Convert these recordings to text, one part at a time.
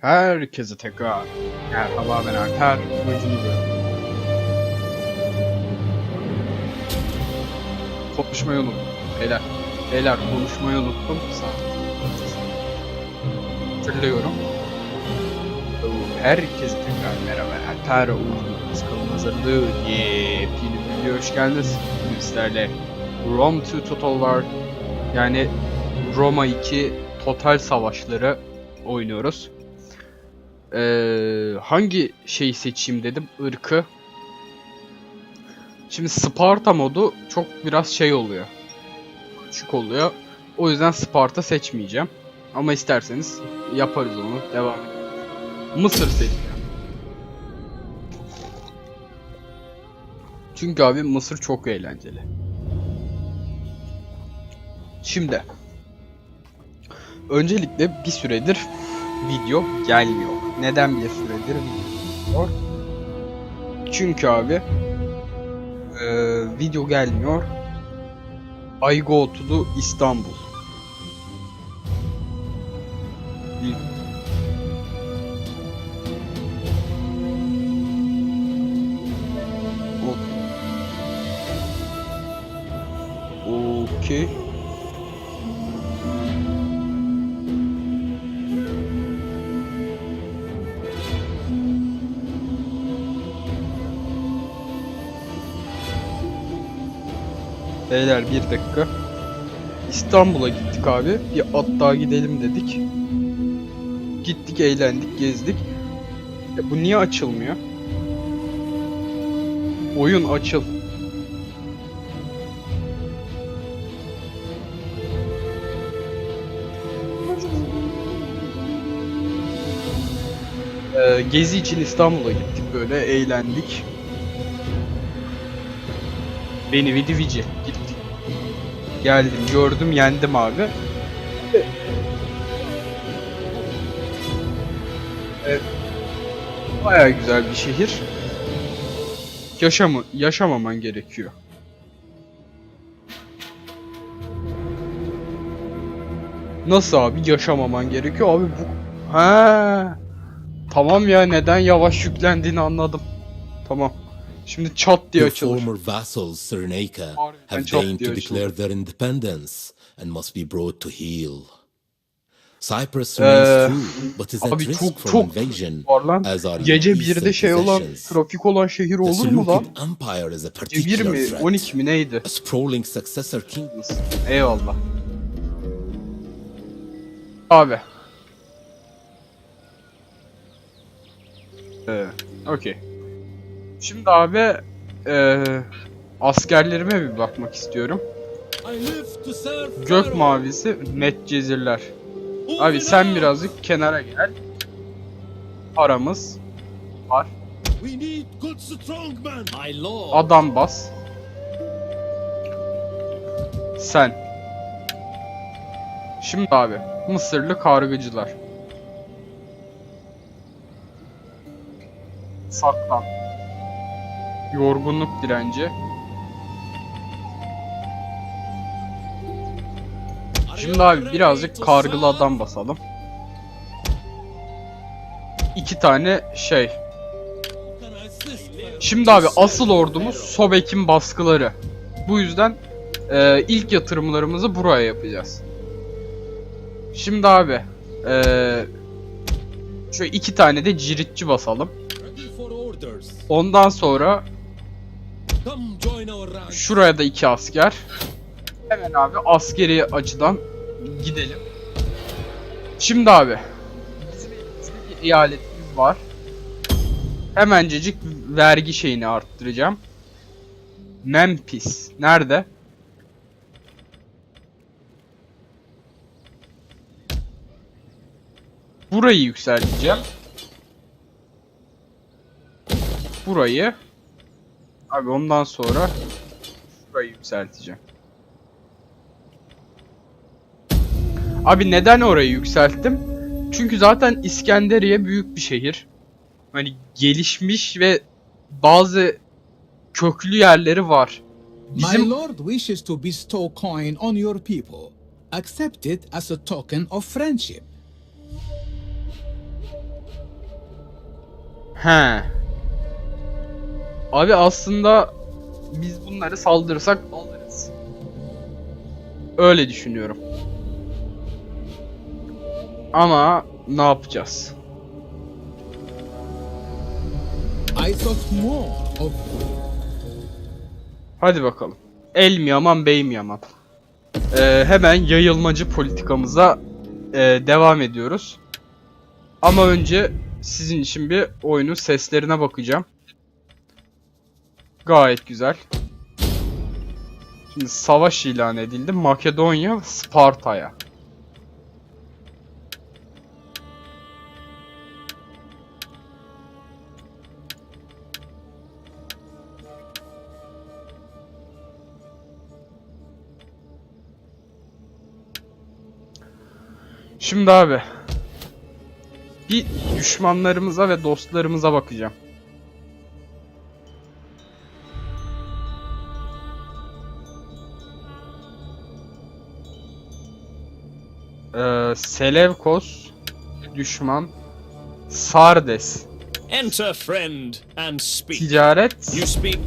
Herkese tekrar merhaba ben Alper. Bugün Konuşmayı unuttum. Beyler, beyler konuşmayı unuttum. Sağ Hatırlıyorum. Herkese tekrar merhaba. Alper Uğur'un kanalına hazırlığı yepyeni bir video hoş geldiniz. Sizlerle Rome 2 Total War yani Roma 2 Total Savaşları oynuyoruz. Ee, hangi şeyi seçeyim dedim ırkı. Şimdi Sparta modu çok biraz şey oluyor. Küçük oluyor. O yüzden Sparta seçmeyeceğim. Ama isterseniz yaparız onu. Devam. Mısır seçeceğim. Çünkü abi Mısır çok eğlenceli. Şimdi öncelikle bir süredir video gelmiyor. Neden bir süredir video gelmiyor? Çünkü abi eee, video gelmiyor. I go to İstanbul. Bir- Beyler bir dakika. İstanbul'a gittik abi. Bir at gidelim dedik. Gittik, eğlendik, gezdik. Ya bu niye açılmıyor? Oyun açıl. Ee, gezi için İstanbul'a gittik böyle eğlendik. Beni vidi vici. Geldim gördüm yendim abi. Evet. Baya güzel bir şehir. Yaşamı, yaşamaman gerekiyor. Nasıl abi yaşamaman gerekiyor abi bu... Ha. Tamam ya neden yavaş yüklendiğini anladım. Tamam. Şimdi çat diye Your açılır. former vassals, Cyrenaica, Harbiden have deigned to declare their independence and must be brought to heel. Cyprus Ee, remains true, but is at Abi risk çok from çok invasion, var lan. as are Gece your 1'de eastern şey olan, possessions. trafik olan şehir The olur mu lan? Seleucid Empire is a Gece 1 particular mi? threat. 12 mi neydi? A sprawling successor king Eyvallah. Abi. Ee, okey. Şimdi abi ee, askerlerime bir bakmak istiyorum. Gök mavisi Medcezirler. Abi sen birazcık kenara gel. Paramız var. Adam bas. Sen. Şimdi abi Mısırlı kargıcılar. Saklan. Yorgunluk direnci. Şimdi abi birazcık kargılı adam basalım. İki tane şey. Şimdi abi asıl ordumuz Sobek'in baskıları. Bu yüzden e, ilk yatırımlarımızı buraya yapacağız. Şimdi abi e, şöyle iki tane de ciritçi basalım. Ondan sonra şuraya da iki asker. Hemen abi askeri açıdan gidelim. Şimdi abi bizim bir eyaletimiz var. Hemencecik vergi şeyini arttıracağım. Memphis. Nerede? Burayı yükselteceğim. Burayı. Abi ondan sonra burayı yükselteceğim. Abi neden orayı yükselttim? Çünkü zaten İskenderiye büyük bir şehir. Hani gelişmiş ve bazı köklü yerleri var. My Bizim lord wishes to bestow coin on your people. Accept it as a token of friendship. He. Abi aslında biz bunları saldırırsak alırız. Öyle düşünüyorum. Ama ne yapacağız? Hadi bakalım. El mi yaman bey mi yaman? Ee, hemen yayılmacı politikamıza e, devam ediyoruz. Ama önce sizin için bir oyunun seslerine bakacağım. Gayet güzel. Şimdi savaş ilan edildi. Makedonya Sparta'ya. Şimdi abi bir düşmanlarımıza ve dostlarımıza bakacağım. Ee, Selevkos düşman Sardes Enter, friend, and speak. ticaret You speak.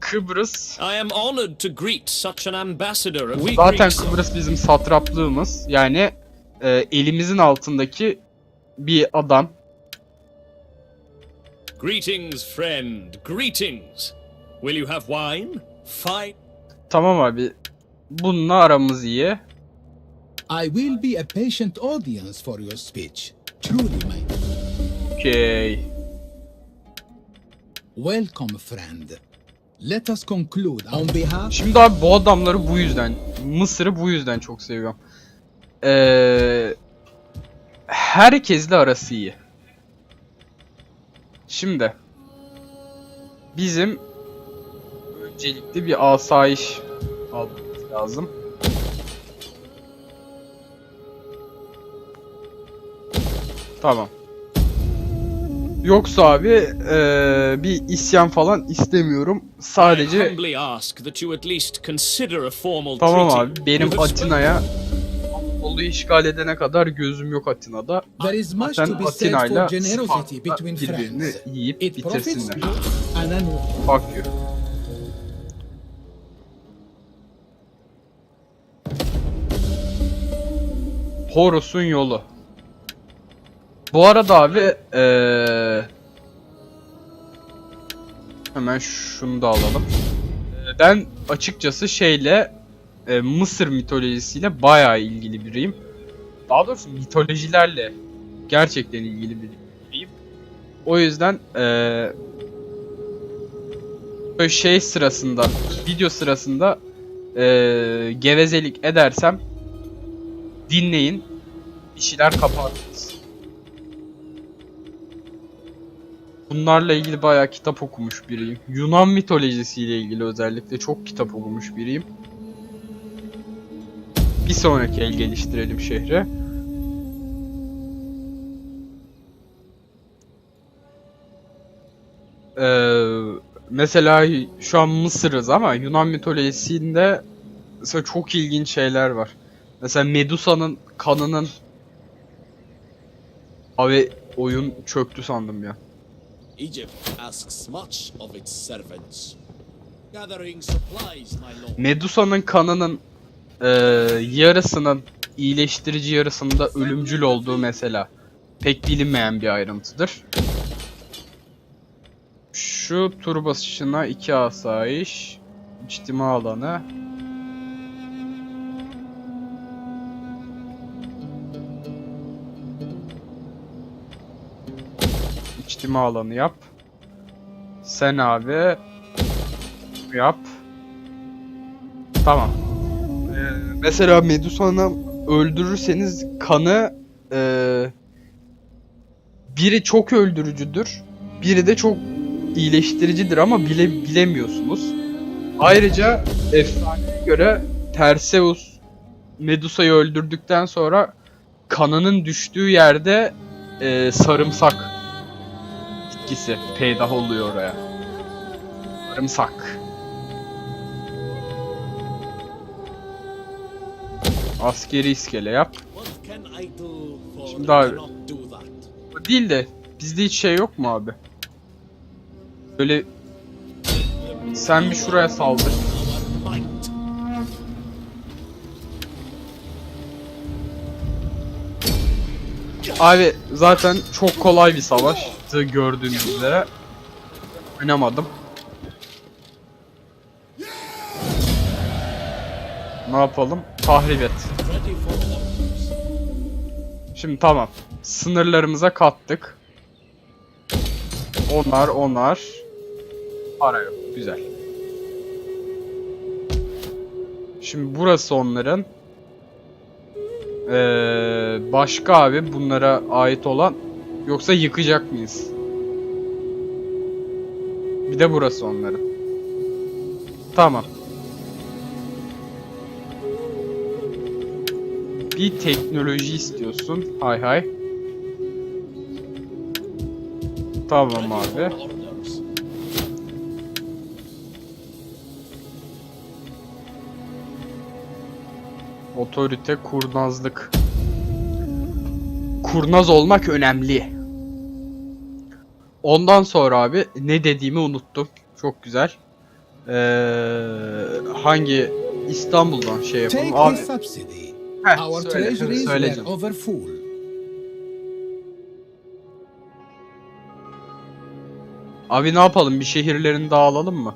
Kıbrıs I am honored to greet such an ambassador. We zaten Kıbrıs bizim satraplığımız yani e, elimizin altındaki bir adam Greetings, friend. Greetings. Will you have wine? Fine. tamam abi bununla aramız iyi I will be a patient audience for your speech. Truly, my okey welcome, friend. Let us conclude on behalf Şimdi abi bu adamları bu yüzden, Mısır'ı bu yüzden çok seviyorum. Ee, herkesle arası iyi. Şimdi bizim öncelikle bir asayiş almamız lazım. Tamam. Yoksa abi ee, bir isyan falan istemiyorum. Sadece Tamam abi benim Atina'ya Anadolu'yu işgal edene kadar gözüm yok Atina'da. said Atina'yla Sparta between birbirini friends. yiyip bitirsinler. Fuck you. Horus'un yolu. Bu arada abi eee hemen şunu da alalım. Ben açıkçası şeyle eee, Mısır mitolojisiyle bayağı ilgili biriyim. Daha doğrusu mitolojilerle gerçekten ilgili biriyim. O yüzden eee böyle şey sırasında, video sırasında eee, gevezelik edersem dinleyin, bir şeyler. Bunlarla ilgili bayağı kitap okumuş biriyim. Yunan mitolojisiyle ilgili özellikle çok kitap okumuş biriyim. Bir sonraki el geliştirelim şehre. Ee, mesela şu an Mısır'ız ama Yunan mitolojisinde mesela çok ilginç şeyler var. Mesela Medusa'nın kanının Abi oyun çöktü sandım ya. Medusa'nın kanının eee, yarısının iyileştirici yarısında ölümcül olduğu mesela pek bilinmeyen bir ayrıntıdır. Şu tur basışına iki asayiş, içtima alanı. İçtima alanı yap. Sen abi yap. Tamam. Ee, mesela Medusa'nı öldürürseniz kanı ee, biri çok öldürücüdür. Biri de çok iyileştiricidir ama bile bilemiyorsunuz. Ayrıca efsaneye göre Perseus Medusa'yı öldürdükten sonra kanının düştüğü yerde ee, sarımsak bitkisi peydah oluyor oraya. Sarımsak. Askeri iskele yap. Şimdi abi- değil de bizde hiç şey yok mu abi? Böyle sen bir şuraya saldır. Abi zaten çok kolay bir savaştı gördüğünüz üzere. Oynamadım. Ne yapalım? Tahrip et. Şimdi tamam. Sınırlarımıza kattık. Onlar onlar. Para yok. Güzel. Şimdi burası onların. Ee, başka abi bunlara ait olan yoksa yıkacak mıyız? Bir de burası onların. Tamam. Bir teknoloji istiyorsun. Hay hay. Tamam abi. Otorite, kurnazlık. Kurnaz olmak önemli. Ondan sonra abi ne dediğimi unuttum. Çok güzel. Ee, hangi İstanbul'dan şey yapalım abi. Heh, söyle, treasuries söyle were canım. overfull. Abi ne yapalım? Bir şehirlerini dağılalım mı?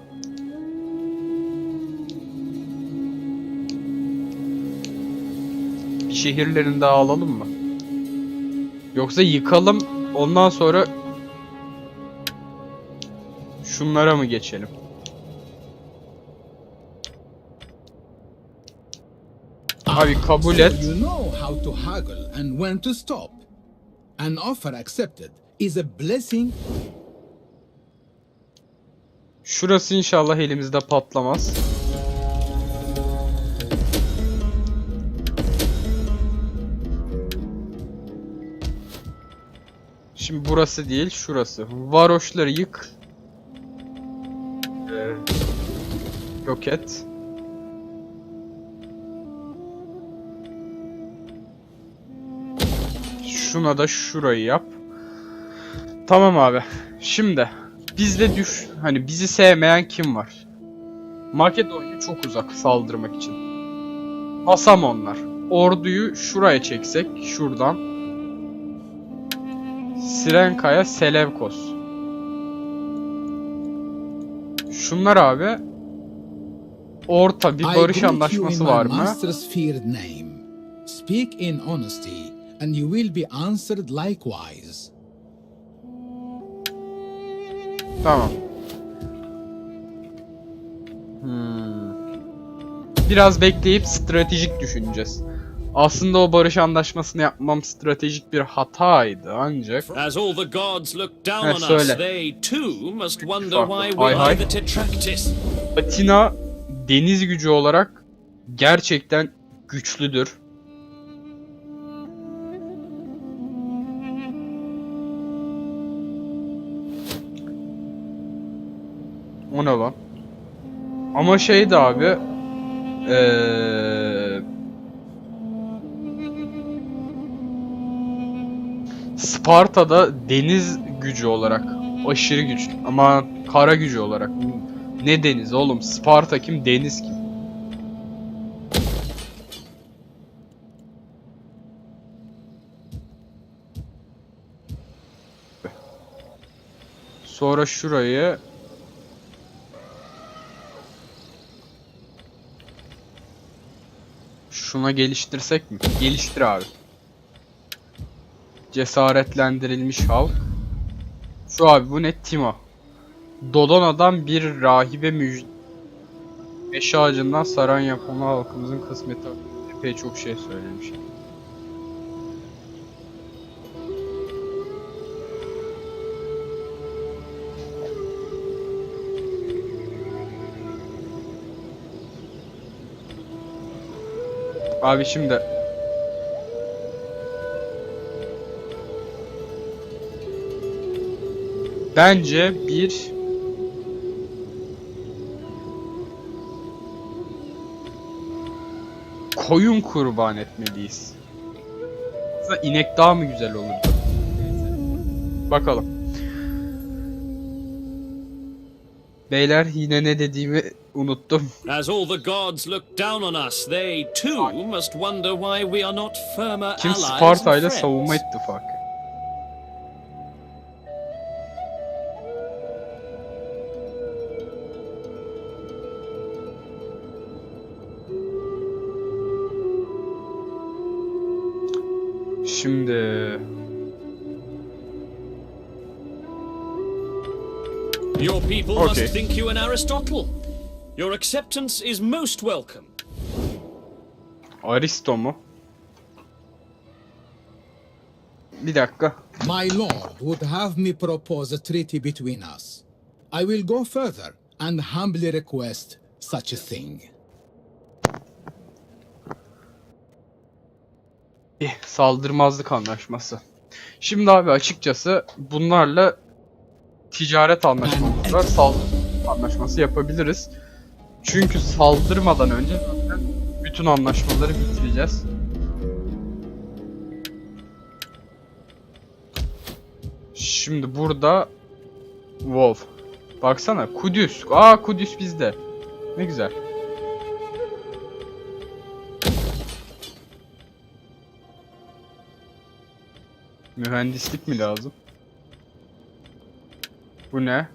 Şehirlerini dağılalım mı? Yoksa yıkalım ondan sonra şunlara mı geçelim? Abi kabul So et. you know how to haggle and when to stop. An offer accepted is a blessing Şurası inşallah elimizde patlamaz. Şimdi burası değil, şurası. Varoşları yık. Ee, yok et. Şuna da şurayı yap. Tamam abi. Şimdi bizde düş hani bizi sevmeyen kim var? Makedonya çok uzak saldırmak için. Hasamonlar. Orduyu şuraya çeksek şuradan. Sirenkaya Selevkos. Şunlar abi orta bir barış anlaşması var mı? Speak in honesty, and you will be answered likewise. Tamam. Hmm. Biraz bekleyip stratejik düşüneceğiz. Aslında o barış anlaşmasını yapmam stratejik bir hataydı ancak As all the gods look down on us, they too must wonder why we are the Tetractys. Atina deniz gücü olarak gerçekten güçlüdür. O ne lan? Ama şeydi abi eee Sparta'da deniz gücü olarak aşırı güç ama kara gücü olarak ne deniz oğlum Sparta kim deniz kim? Sonra şurayı Şuna geliştirsek mi? Geliştir abi. Cesaretlendirilmiş halk. Şu abi bu ne? Timo. Dodona'dan bir rahibe müjde. Meşe ağacından saran yapımı halkımızın kısmeti. Epey çok şey söylemiş. Abi şimdi Bence bir koyun kurban etmeliyiz. Aslında inek daha mı güzel olurdu? Bakalım. Beyler yine ne dediğimi unuttum. As all the gods look down on us, they too must wonder why we are not firmer Kim Sparta ile savunma ittifakı. Şimdi Your people Okay. must think you an Aristotle. Your acceptance is most welcome. Aristo mu? Bir dakika. My lord would have me propose a treaty between us. I will go further and humbly request such a thing. Saldırmazlık anlaşması. Şimdi abi açıkçası bunlarla ticaret anlaşması var. Saldırı anlaşması yapabiliriz. Çünkü saldırmadan önce zaten bütün anlaşmaları bitireceğiz. Şimdi burada Wolf. Baksana Kudüs. Aa Kudüs bizde. Ne güzel. Mühendislik mi lazım? Bu ne?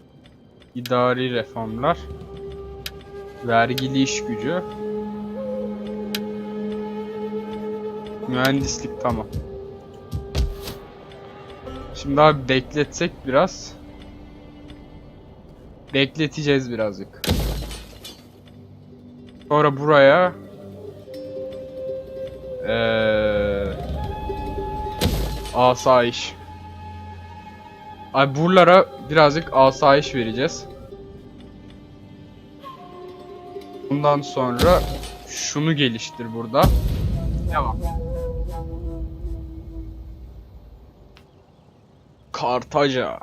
İdari reformlar. Vergili iş gücü. Mühendislik tamam. Şimdi abi bekletsek biraz. Bekleteceğiz birazcık. Sonra buraya asayiş. Ay buralara birazcık asayiş vereceğiz. Bundan sonra şunu geliştir burada. Devam. Kartaca.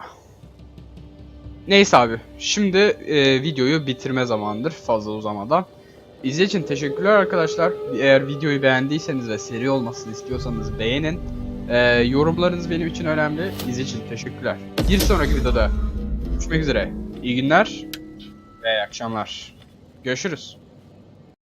Neyse abi. Şimdi e, videoyu bitirme zamandır fazla uzamadan. İzlediğiniz için teşekkürler arkadaşlar. Eğer videoyu beğendiyseniz ve seri olmasını istiyorsanız beğenin. E, yorumlarınız benim için önemli. İzlediğiniz için teşekkürler. Bir sonraki videoda görüşmek üzere. İyi günler ve iyi akşamlar. Görüşürüz.